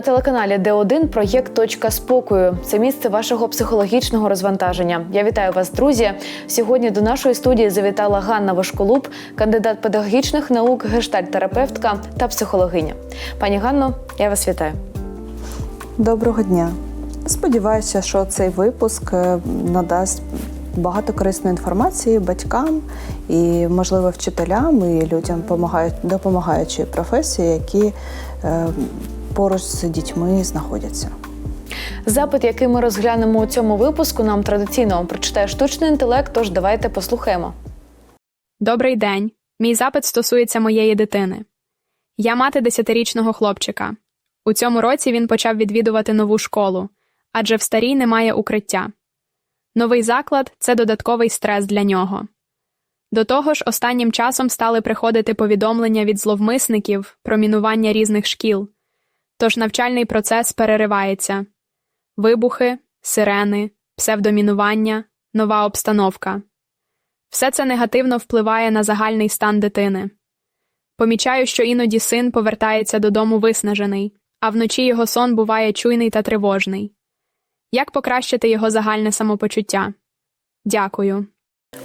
На телеканалі Д1 проєкт Точка спокою. Це місце вашого психологічного розвантаження. Я вітаю вас, друзі. Сьогодні до нашої студії завітала Ганна Вошколуб, кандидат педагогічних наук, гештальт-терапевтка та психологиня. Пані Ганно, я вас вітаю. Доброго дня. Сподіваюся, що цей випуск е, надасть багато корисної інформації батькам і, можливо, вчителям і людям допомагаючої професії, які е, поруч з дітьми знаходяться. Запит, який ми розглянемо у цьому випуску, нам традиційно прочитає штучний інтелект. Тож давайте послухаємо. Добрий день. Мій запит стосується моєї дитини. Я мати десятирічного хлопчика. У цьому році він почав відвідувати нову школу, адже в старій немає укриття. Новий заклад це додатковий стрес для нього. До того ж, останнім часом стали приходити повідомлення від зловмисників про мінування різних шкіл, тож навчальний процес переривається вибухи, сирени, псевдомінування, нова обстановка. Все це негативно впливає на загальний стан дитини. Помічаю, що іноді син повертається додому виснажений, а вночі його сон буває чуйний та тривожний. Як покращити його загальне самопочуття? Дякую.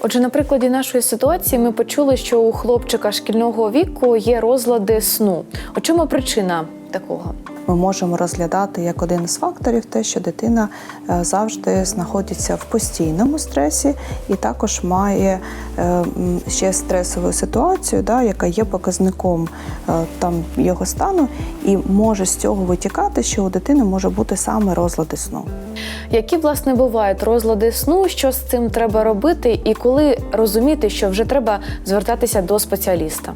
Отже, на прикладі нашої ситуації ми почули, що у хлопчика шкільного віку є розлади сну. У чому причина такого? Ми можемо розглядати як один із факторів те, що дитина е, завжди знаходиться в постійному стресі і також має е, ще стресову ситуацію, да, яка є показником е, там його стану, і може з цього витікати, що у дитини може бути саме розлади сну. Які власне бувають розлади сну? Що з цим треба робити, і коли розуміти, що вже треба звертатися до спеціаліста?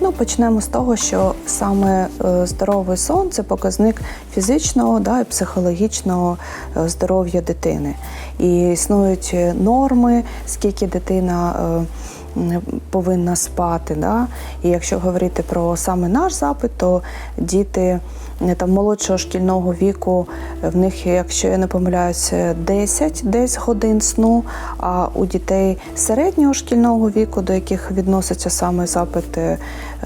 Ну, почнемо з того, що саме е, здоровий сон це показник фізичного да, і психологічного е, здоров'я дитини. І існують е, норми, скільки дитина. Повинна спати, да? і якщо говорити про саме наш запит, то діти там молодшого шкільного віку, е, в них, якщо я не помиляюся, 10 десь годин сну. А у дітей середнього шкільного віку, до яких відноситься саме запит е,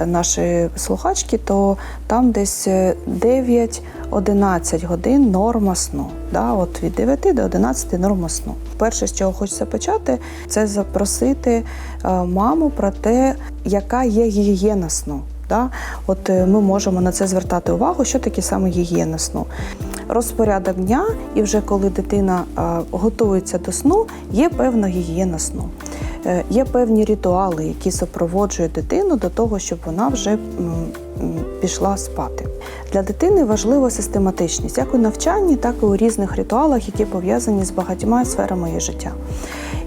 нашої слухачки, то там десь е, 9-11 годин норма сну. Да? От від 9 до 11 норма сну. Перше, з чого хочеться почати, це запросити е, маму про те, яка є гігієна сну. Да? От е, ми можемо на це звертати увагу, що таке саме гігієна сну. Розпорядок дня, і вже коли дитина е, готується до сну, є певна гігієна сну. Е, Є певні ритуали, які супроводжують дитину до того, щоб вона вже пішла спати. Для дитини важлива систематичність як у навчанні, так і у різних ритуалах, які пов'язані з багатьма сферами її життя.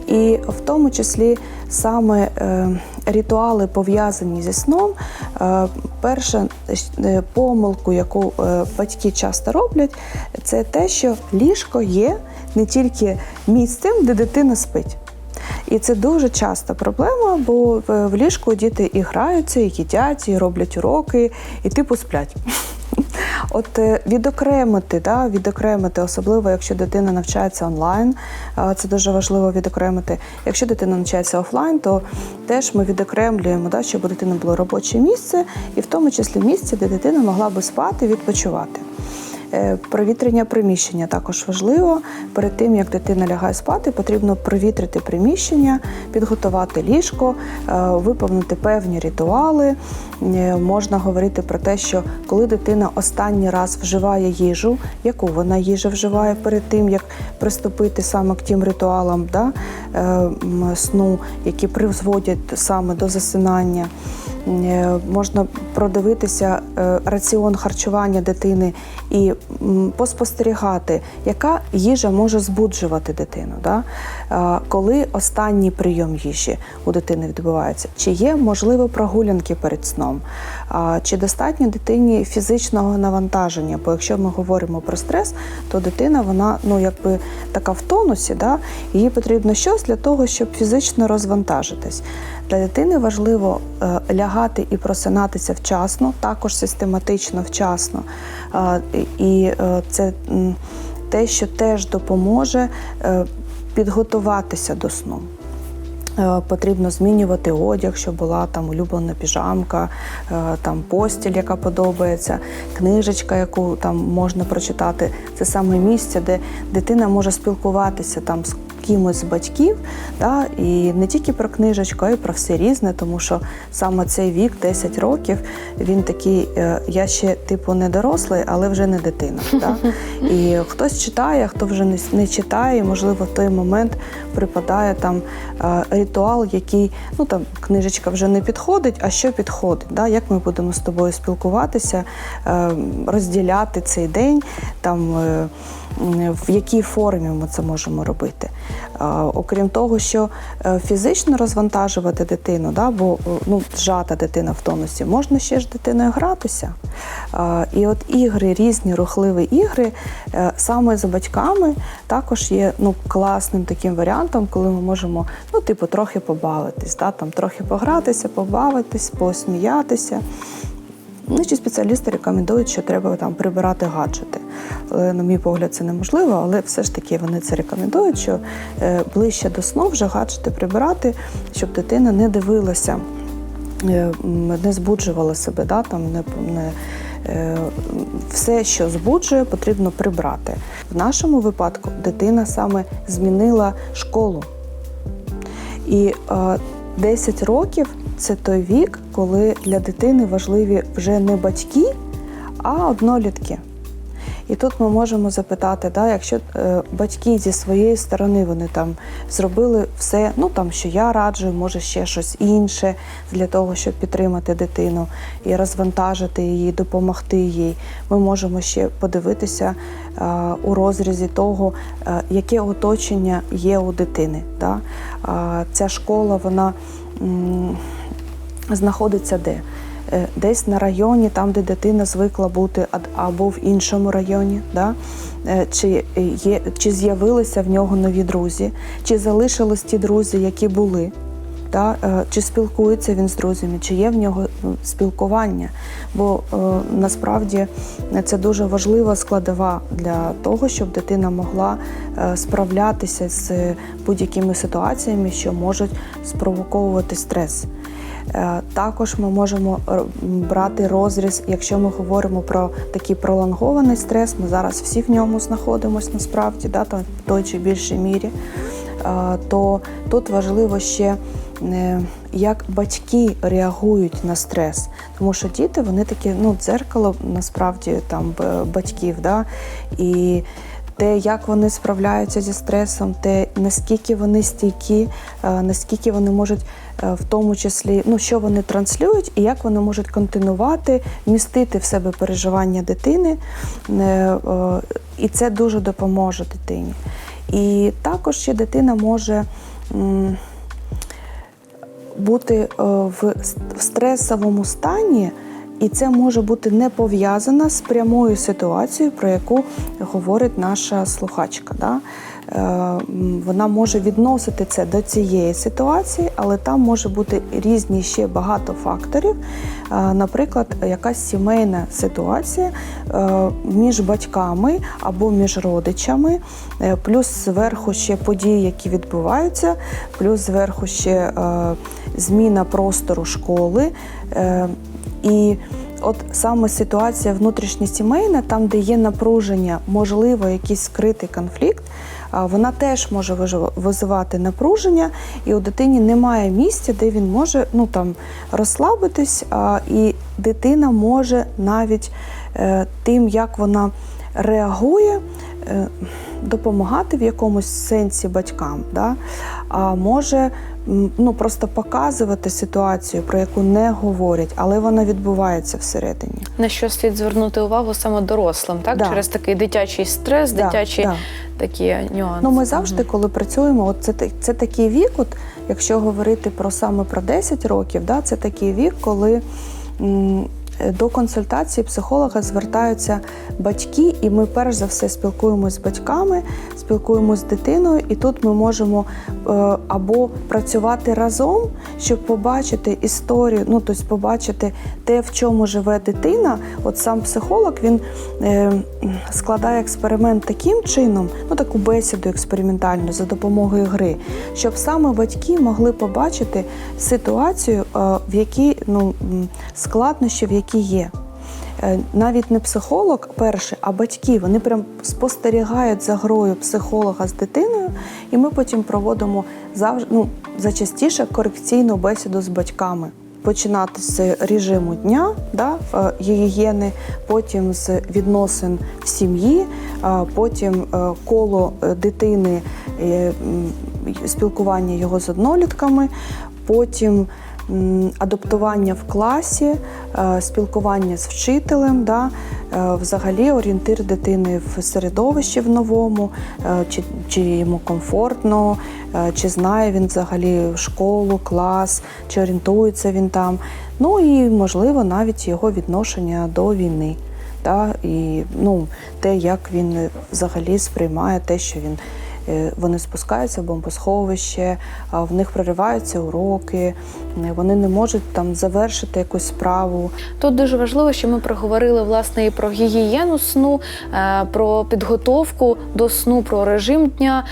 І в тому числі саме е, ритуали пов'язані зі сном. Е, перша е, помилку, яку батьки часто роблять, це те, що ліжко є не тільки місцем, де дитина спить. І це дуже часта проблема, бо в ліжку діти і граються, і їдять, і роблять уроки, і типу сплять. От е, відокремити, да, відокремити, особливо якщо дитина навчається онлайн, це дуже важливо відокремити. Якщо дитина навчається офлайн, то теж ми відокремлюємо, да, щоб у дитини було робоче місце, і в тому числі місце, де дитина могла би спати, відпочивати. Е, Провітрення приміщення також важливо. Перед тим як дитина лягає спати, потрібно провітрити приміщення, підготувати ліжко, е, виповнити певні ритуали. Е, Можна говорити про те, що коли дитина останній раз вживає їжу, яку вона їжу вживає перед тим, як приступити саме к тим ритуалам да, сну, які призводять саме до засинання. Е, Можна продивитися е, раціон харчування дитини і поспостерігати, яка їжа може збуджувати дитину. Да? Коли останній прийом їжі у дитини відбувається, чи є можливо прогулянки перед сном, чи достатньо дитині фізичного навантаження? Бо якщо ми говоримо про стрес, то дитина вона ну якби така в тонусі, да? їй потрібно щось для того, щоб фізично розвантажитись. Для дитини важливо е, лягати і просинатися вчасно, також систематично вчасно. Е, І е, це те, що теж допоможе підготуватися до сну. Потрібно змінювати одяг, щоб була там улюблена піжамка, там постіль, яка подобається, книжечка, яку там можна прочитати. Це саме місце, де дитина може спілкуватися там з кимось з батьків, да, і не тільки про книжечку, а й про все різне, тому що саме цей вік, 10 років, він такий, е, я ще типу не дорослий, але вже не дитина. Да? І хтось читає, а хто вже не, читає, і, можливо, в той момент припадає там е, ритуал, який ну там книжечка вже не підходить, а що підходить? Да? Як ми будемо з тобою спілкуватися, е, розділяти цей день, там в якій формі ми це можемо робити. Окрім того, що е, фізично розвантажувати дитину, да, бо е, ну, зжата дитина в тонусі, можна ще ж дитиною гратися. І от ігри, різні рухливі ігри, е, саме за батьками також є ну, класним таким варіантом, коли ми можемо ну, типу, трохи побавитись, да, там, трохи погратися, побавитись, посміятися. Чи спеціалісти рекомендують, що треба там прибирати гаджети. На мій погляд, це неможливо, але все ж таки вони це рекомендують, що е, ближче до сну вже гаджети прибирати, щоб дитина не дивилася, е, не збуджувала себе, да, там, не, не, е, все, що збуджує, потрібно прибрати. В нашому випадку дитина саме змінила школу. І е, 10 років це той вік, коли для дитини важливі вже не батьки, а однолітки. І тут ми можемо запитати, да, якщо е, батьки зі своєї сторони вони там зробили все, ну там що я раджу, може ще щось інше для того, щоб підтримати дитину і розвантажити її, допомогти їй. Ми можемо ще подивитися е, у розрізі того, е, яке оточення є у дитини. Да? Е, ця школа, вона знаходиться де? Е, Десь на районі, там, де дитина звикла бути, або в іншому районі, да? Е, чи, є, чи з'явилися в нього нові друзі, чи залишились ті друзі, які були, да? Е, чи спілкується він з друзями, чи є в нього ну, спілкування. Бо е, насправді це дуже важлива складова для того, щоб дитина могла е, справлятися з будь-якими ситуаціями, що можуть спровоковувати стрес. Також ми можемо брати розріз, якщо ми говоримо про такий пролонгований стрес, ми зараз всі в ньому знаходимося насправді, да, там, в той чи більшій мірі, то тут важливо ще, як батьки реагують на стрес. Тому що діти вони такі, ну, дзеркало насправді там батьків. Да? І те, як вони справляються зі стресом, те наскільки вони стійкі, е, наскільки вони можуть е, в тому числі, ну що вони транслюють, і як вони можуть континувати, містити в себе переживання дитини, Е, е, і це дуже допоможе дитині. І також ще дитина може. Бути е, в стресовому стані, і це може бути не пов'язано з прямою ситуацією, про яку говорить наша слухачка. Да? Е, Вона може відносити це до цієї ситуації, але там може бути різні ще багато факторів. Е, Наприклад, якась сімейна ситуація між батьками або між родичами, плюс зверху ще події, які відбуваються, плюс зверху ще зміна простору школи. Е, І от саме ситуація внутрішньосімейна, там, де є напруження, можливо, якийсь скритий конфлікт, вона теж може визивати напруження, і у дитині немає місця, де він може ну, там, розслабитись, і дитина може навіть е, тим, як вона реагує, е, допомагати в якомусь сенсі батькам, да? а може ну, просто показувати ситуацію, про яку не говорять, але вона відбувається всередині. На що слід звернути увагу саме дорослим, так? Да. Через такий дитячий стрес, Да, дитячі да. такі нюанси. Ну, ми завжди, коли працюємо, от це, це такий вік, от, якщо говорити про саме про 10 років, да, це такий вік, коли м, До консультації психолога звертаються батьки, і ми перш за все спілкуємося з батьками, спілкуємося з дитиною, і тут ми можемо е, або працювати разом, щоб побачити історію, ну тобто побачити те, в чому живе дитина. От сам психолог він е, складає експеримент таким чином, ну таку бесіду експериментальну за допомогою гри, щоб саме батьки могли побачити ситуацію, е, в якій ну складнощі, в які є. Е, Навіть не психолог перший, а батьки. Вони прям спостерігають за грою психолога з дитиною, і ми потім проводимо завжди ну, зачастіше корекційну бесіду з батьками. Починати з режиму дня, да, е, гігієни, потім з відносин в сім'ї, потім е, коло дитини, спілкування його з однолітками, потім адаптування в класі, е, спілкування з вчителем, да, е, взагалі орієнтир дитини в середовищі в новому, е, чи, чи йому комфортно, чи знає він взагалі школу, клас, чи орієнтується він там. Ну і можливо навіть його відношення до війни. Да, і ну, те, як він взагалі сприймає те, що він вони спускаються в бомбосховище, в них прориваються уроки, е, вони не можуть там завершити якусь справу. Тут дуже важливо, що ми проговорили власне і про гігієну сну, е, про підготовку до сну, про режим дня.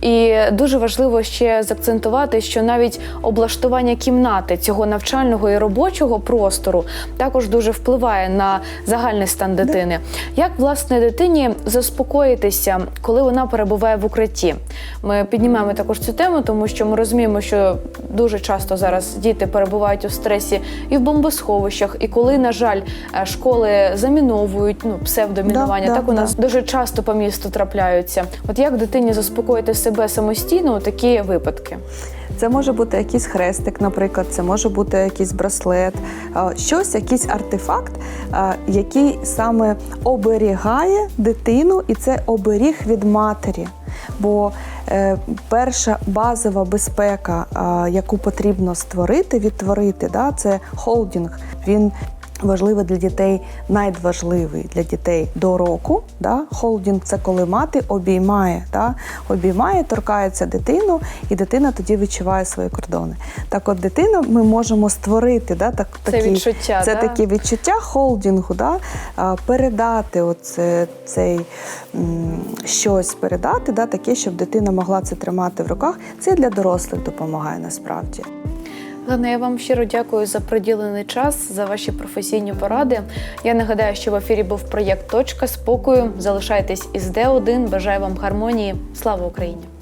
І дуже важливо ще заакцентувати, що навіть облаштування кімнати цього навчального і робочого простору також дуже впливає на загальний стан дитини. Як власне дитині заспокоїтися, коли вона перебуває в укритті? Ми піднімаємо також цю тему, тому що ми розуміємо, що дуже часто зараз діти перебувають у стресі і в бомбосховищах, і коли, на жаль, е, школи заміновують ну псевдомінування, Да, да, так у нас да. дуже часто по місту трапляються. От як дитині заспокоїти себе самостійно у такі випадки? Це може бути якийсь хрестик, наприклад, це може бути якийсь браслет, щось, якийсь артефакт, який саме оберігає дитину, і це оберіг від матері. Бо е, перша базова безпека, яку потрібно створити, відтворити, да, це холдинг. Він важливий для дітей, найважливий для дітей до року. Да? Холдинг це коли мати обіймає, да? обіймає, торкається дитину, і дитина тоді відчуває свої кордони. Так, от дитина ми можемо створити да, так, Це такі, відчуття, це да? такі відчуття холдингу, да? передати оце, цей м, щось передати, да, таке, щоб дитина могла це тримати в руках. Це для дорослих допомагає насправді. Галина, я вам щиро дякую за приділений час, за ваші професійні поради. Я нагадаю, що в ефірі був проєкт Точка спокою. Залишайтесь із Д1. Бажаю вам гармонії. Слава Україні!